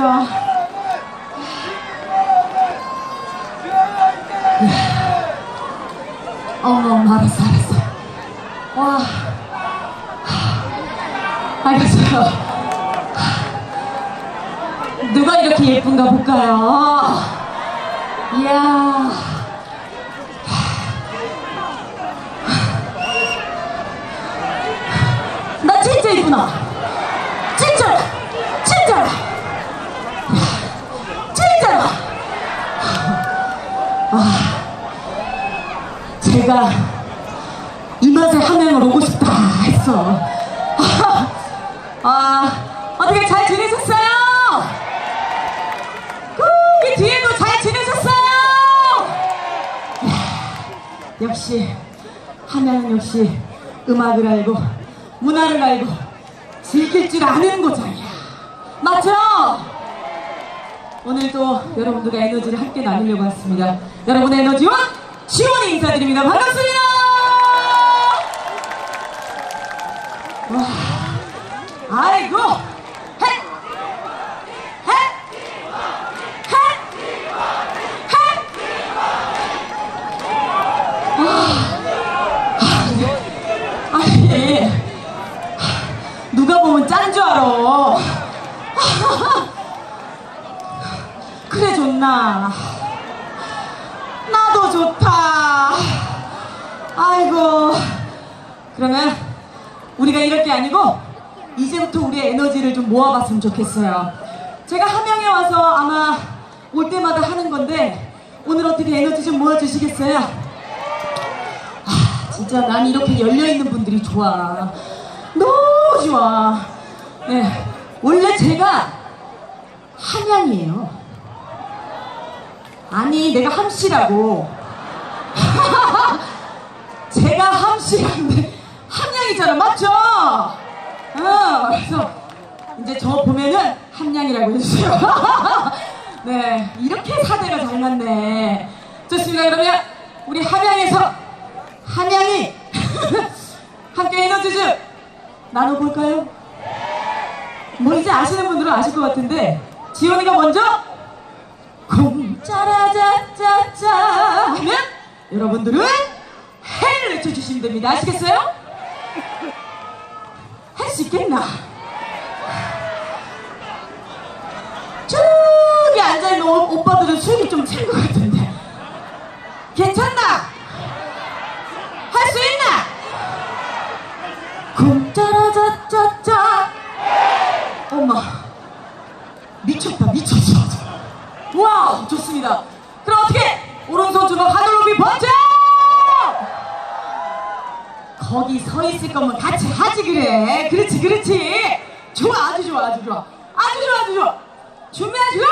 제가 아, 어머 알았어 알았어. 와. 알겠어요. 누가 이렇게 예쁜가 볼까요? 했어. 아, 어떻게 잘 지내셨어요? 거기 뒤에도 잘 지내셨어요? 이야, 역시 함양은 역시 음악을 알고 문화를 알고 즐길 줄 아는 곳이야. 맞죠? 오늘도 여러분들과 에너지를 함께 나누려고 왔습니다. 여러분의 에너지와 시원히 인사드립니다. 반갑습니다. 와, 아이고, 아, 알아. 그래 좋나? 나도 좋다. 아이고. 그러면 우리가 이럴 게 아니고 이제부터 우리의 에너지를 좀 모아봤으면 좋겠어요. 제가 함양에 와서 아마 올 때마다 하는 건데 오늘 어떻게 에너지 좀 모아주시겠어요? 아 진짜 난 이렇게 열려있는 분들이 좋아. 너무 좋아. 네 원래 제가 한양이에요. 아니 내가 함씨라고. 제가 함씨라는데 함양이잖아 맞죠? 어, 그래서 이제 저 보면은 함양이라고 해주세요 네 이렇게 사대가 잘 맞네 좋습니다 그러면 우리 함양에서 함양이 함께 에너지 좀 나눠볼까요? 뭐 이제 아시는 분들은 아실 것 같은데 지원이가 먼저 쿵짜라짜짜짜 하면 여러분들은 해를 외쳐주시면 됩니다. 아시겠어요? 할 수 있겠나? 저기 앉아있는 오, 오빠들은 술이 좀 찬 것 같은데 괜찮나? 할 수 있나? 쿵짜라짜짜짜 엄마 미쳤다 미쳤어 와우 좋습니다 그럼 어떻게 오른손 서 있을 거면 같이 하지 그래. 그렇지 그렇지. 좋아 아주 좋아 아주 좋아. 아주 좋아 아주 좋아. 준비하시고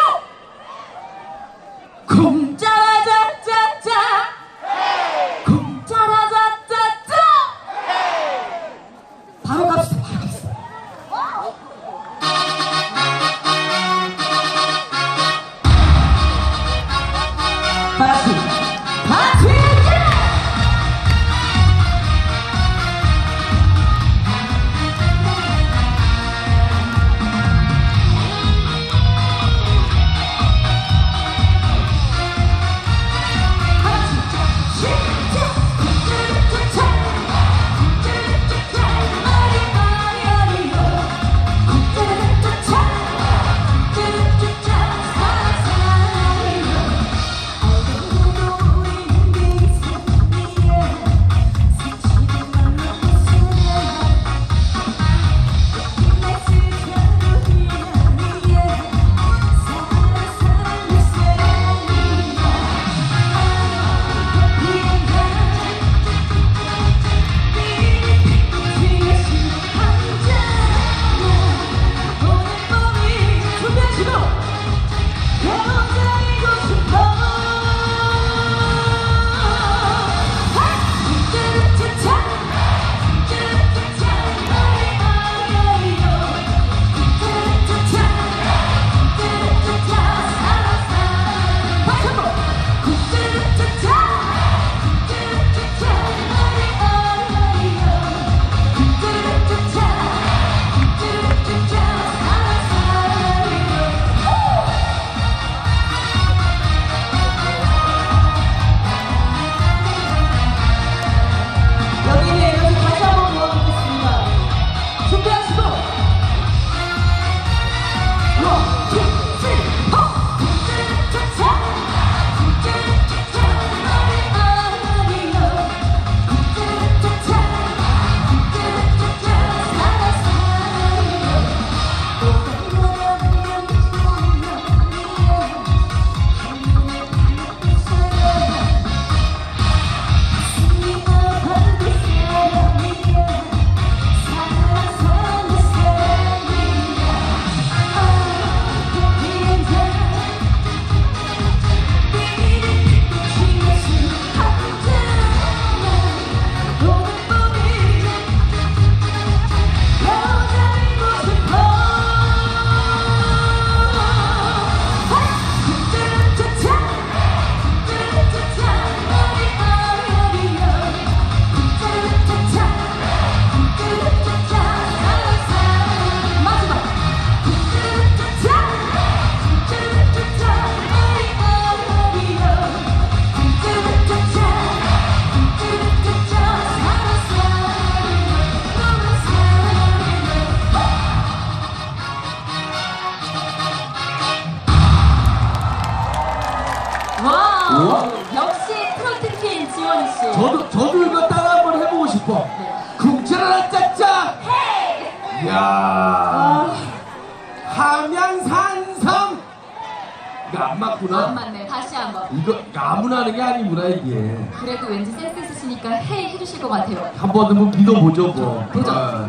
것 같아요. 한번 한번 믿어보죠 뭐. 보죠. 어.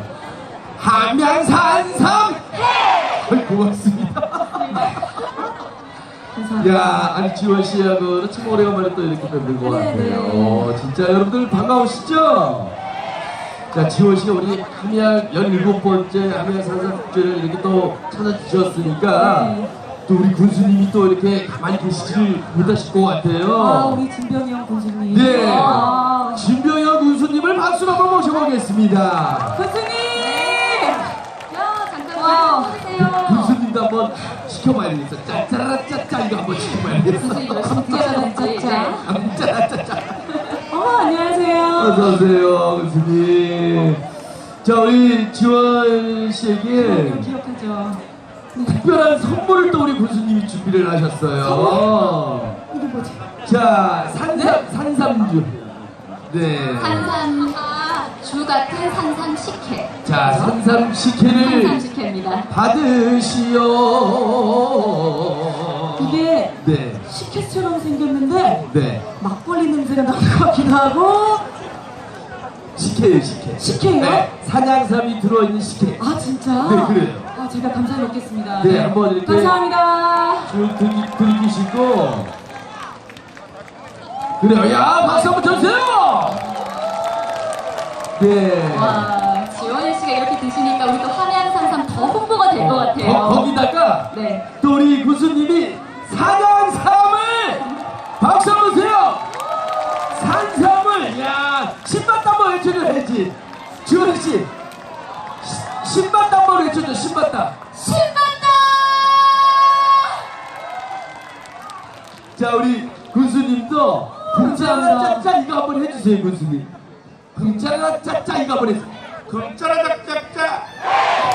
함양산삼. 네. 고맙습니다. 감사합니다. 야, 아니 지원 씨하고는 참 오래간만에 또 이렇게 뵙는 것 네, 같아요. 네. 어, 진짜 여러분들 반가우시죠? 자, 지원 씨가 우리 함양 17번째 함양 산사축제를 이렇게 또 찾아주셨으니까 네. 또 우리 군수님이 또 이렇게 가만히 계시지를 못하실 것 같아요. 아, 우리 진병이 형 군수님. 네. 아, 군수님을 박수로 한번 모셔보겠습니다. 군수님! 야 잠깐 와. 군수님도 한번 시켜봐야 되겠어. 짜짜라 짜짜 이거 한번 시켜봐야 되겠어. 무슨 이거 진짜는 짜짜. 네. 짜짜라 짜짜. 어머, 안녕하세요. 어서오세요, 교수님. 자, 우리 지원 씨에게 아, 기억하죠. 특별한 선물을 또 우리 교수님이 준비를 하셨어요. 이게 뭐지? 자, 산삼, 산삼주. 네. 산삼 주 같은 산삼 식혜. 자, 산삼 산삼 식혜를 식혜입니다. 받으시오. 이게 네, 식혜처럼 생겼는데 네. 막걸리 냄새가 나는 것 같기도 하고 식혜예요, 식혜. 식혜요? 네, 산양삼이 들어있는 식혜. 아 진짜? 네, 그래요. 아 제가 감사히 먹겠습니다. 네, 한번 이렇게- 감사합니다. 쭉 들이, 들이키시고 그래요 야 박수 한번 쳐주세요 네 와 지원이 씨가 이렇게 드시니까 우리 또 함양 산삼 더 홍보가 될 것 같아요. 거, 거기다가 네. 또 우리 교수님이 산양삼을 박수 한번 주세요 산삼을 야 신맛 한번 외쳐줘야지 지원씨 신맛 한번 외쳐줘 신맛 다 신난다. 자 우리 군수님도 궁짜라 짜짜 이거 한번 해주세요 군수님. 궁짜라 짜짜 이거 한번 해주세요. 궁짜라 짜짜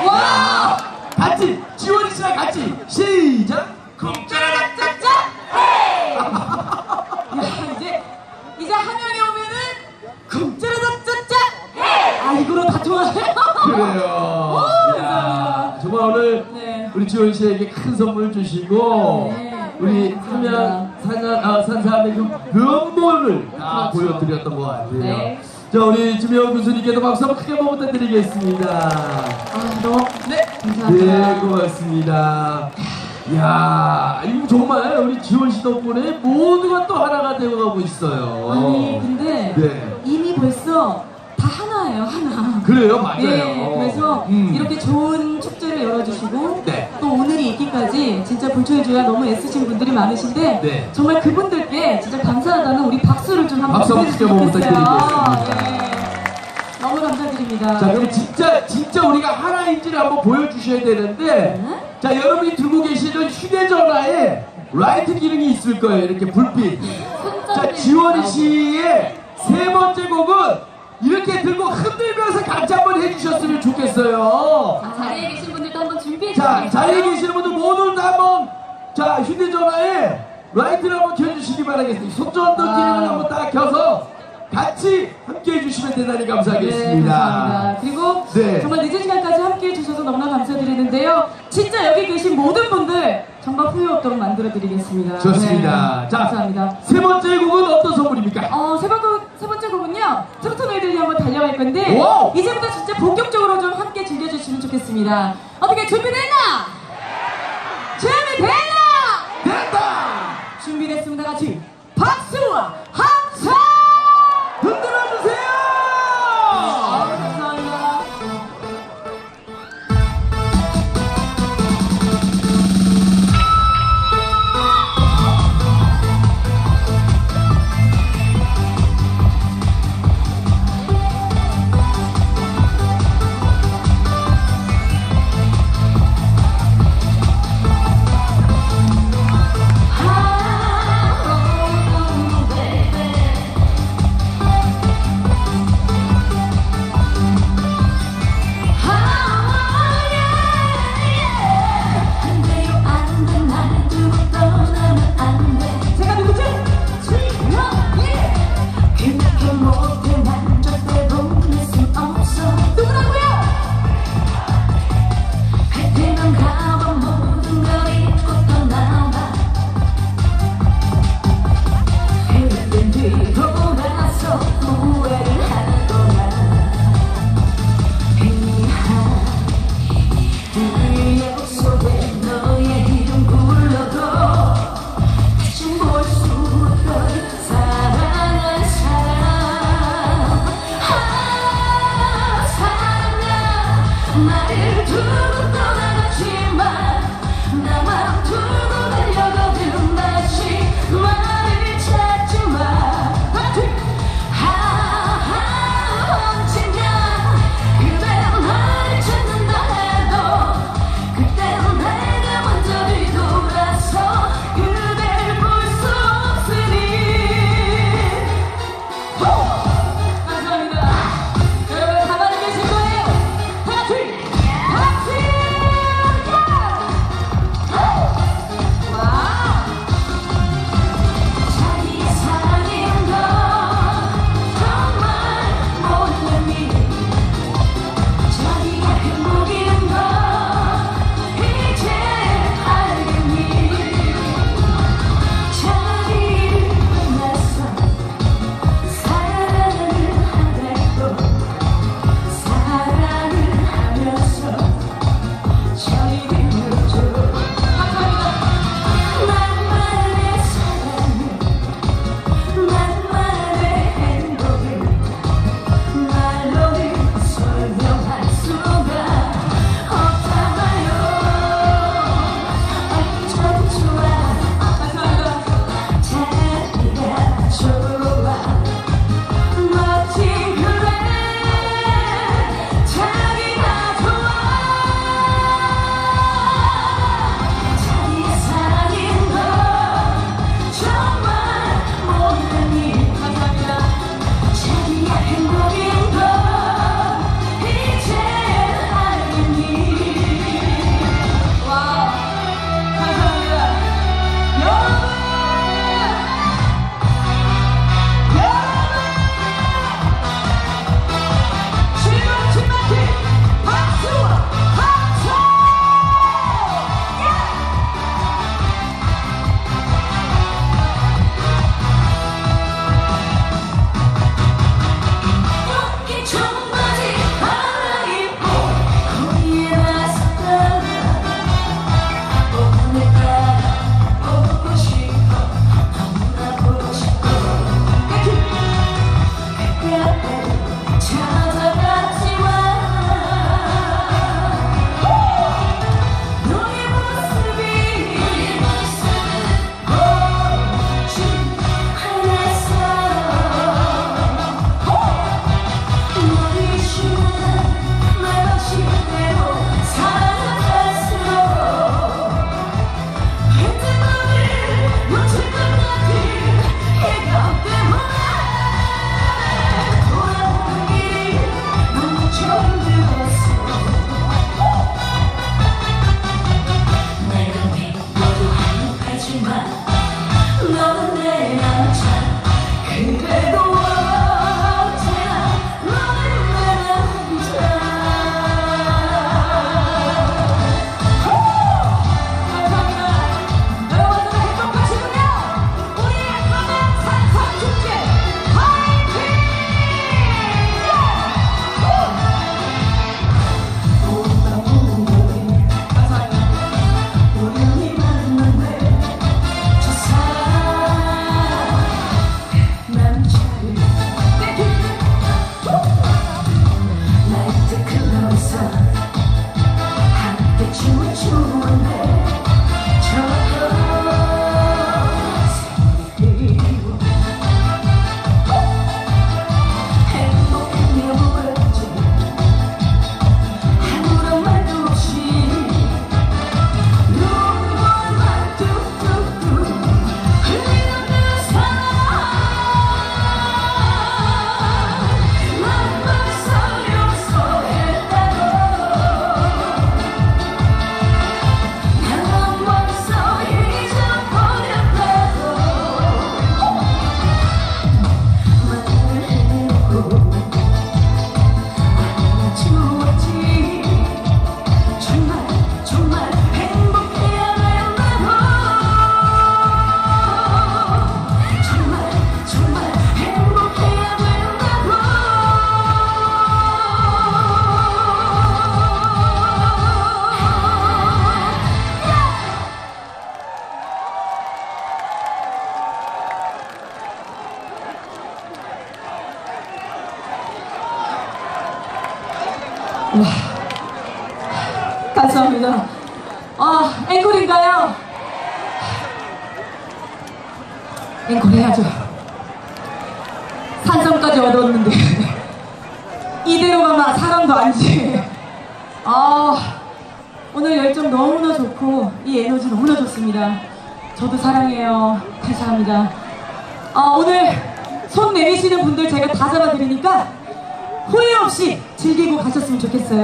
와! 같이 지원이 씨랑 같이. 시작! 궁짜라 짜짜 야 이제 이제 화면에 오면은 금짜라짜짜 아 이거로 다 좋아해요. 그래요. 야, 정말 오늘 네. 우리 지원 씨에게 큰 선물 주시고 네. 우리. 삼양 산산 아, 산삼의 그 면모를 다 그렇죠. 보여드렸던 것 같아요 네. 자 우리 주명 교수님께도 박수 한번 크게 한번 부탁드리겠습니다 아 너무 네 감사합니다. 네, 고맙습니다. 이야, 이거 정말 우리 지원 씨 덕분에 모두가 또 하나가 되어가고 있어요. 아니 근데 네. 이미 벌써 다 하나예요 하나. 그래요, 맞아요. 네, 그래서 음. 이렇게 좋은 축 제를 열어주시고 네. 또 오늘이 있기까지 진짜 불초해줘야 너무 애쓰신 분들이 많으신데 네. 정말 그분들께 진짜 감사하다는 우리 박수를 좀 한번 박수 한번 좋겠어요. 부탁드리겠습니다. 네. 너무 감사드립니다. 자, 그럼 진짜, 진짜 우리가 하나인지를 한번 보여주셔야 되는데, 네. 자, 여러분이 들고 계시는 휴대전화에 라이트 기능이 있을 거예요. 이렇게 불빛. 자, 지원이 씨의 세 번째 곡은 이렇게 들고 흔들면서 같이 한번 해주셨으면 좋겠어요. 자, 자리에 계신 분들도 한번 준비해 자, 주시겠어요? 자리에 계시는 분들 모두 다 한번 자 휴대전화에 라이트를 한번 켜주시기 바라겠습니다. 손전등 아. 기능을 한번 딱 켜서 같이 함께 해주시면 대단히 네, 감사하겠습니다. 감사합니다. 그리고 네. 정말 늦은 시간까지 함께 해주셔서 너무나 감사드리는데요. 진짜 여기 계신 모든 분들 정말 후회 없도록 만들어드리겠습니다. 좋습니다. 네, 자, 감사합니다. 세 번째 곡은 어떤 선물입니까? 어, 세, 번째, 세 번째 곡은요, 트로트 메들리 한번 달려갈 건데, 와우! 이제부터 진짜 본격적으로 좀 함께 즐겨주시면 좋겠습니다. 어떻게 준비됐나? 준비됐나? 됐다! 준비됐습니다. 같이 박수와 함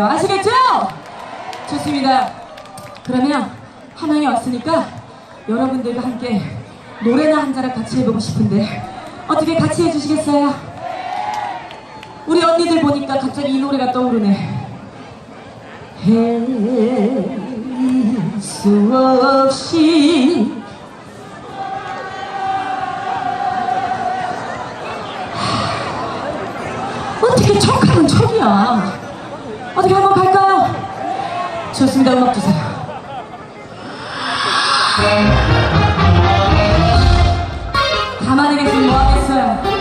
좋겠어요. 아시겠죠? 좋습니다. 그러면 함양에 왔으니까 여러분들과 함께 노래나 한 자락 같이 해보고 싶은데 어떻게 같이 해주시겠어요? 우리 언니들 보니까 갑자기 이 노래가 떠오르네. 헬수 없이 어떻게 척하면 척이야. 어떻게 한번 갈까요? 좋습니다. 음악 주세요. 가만히 계시면 뭐하겠어요.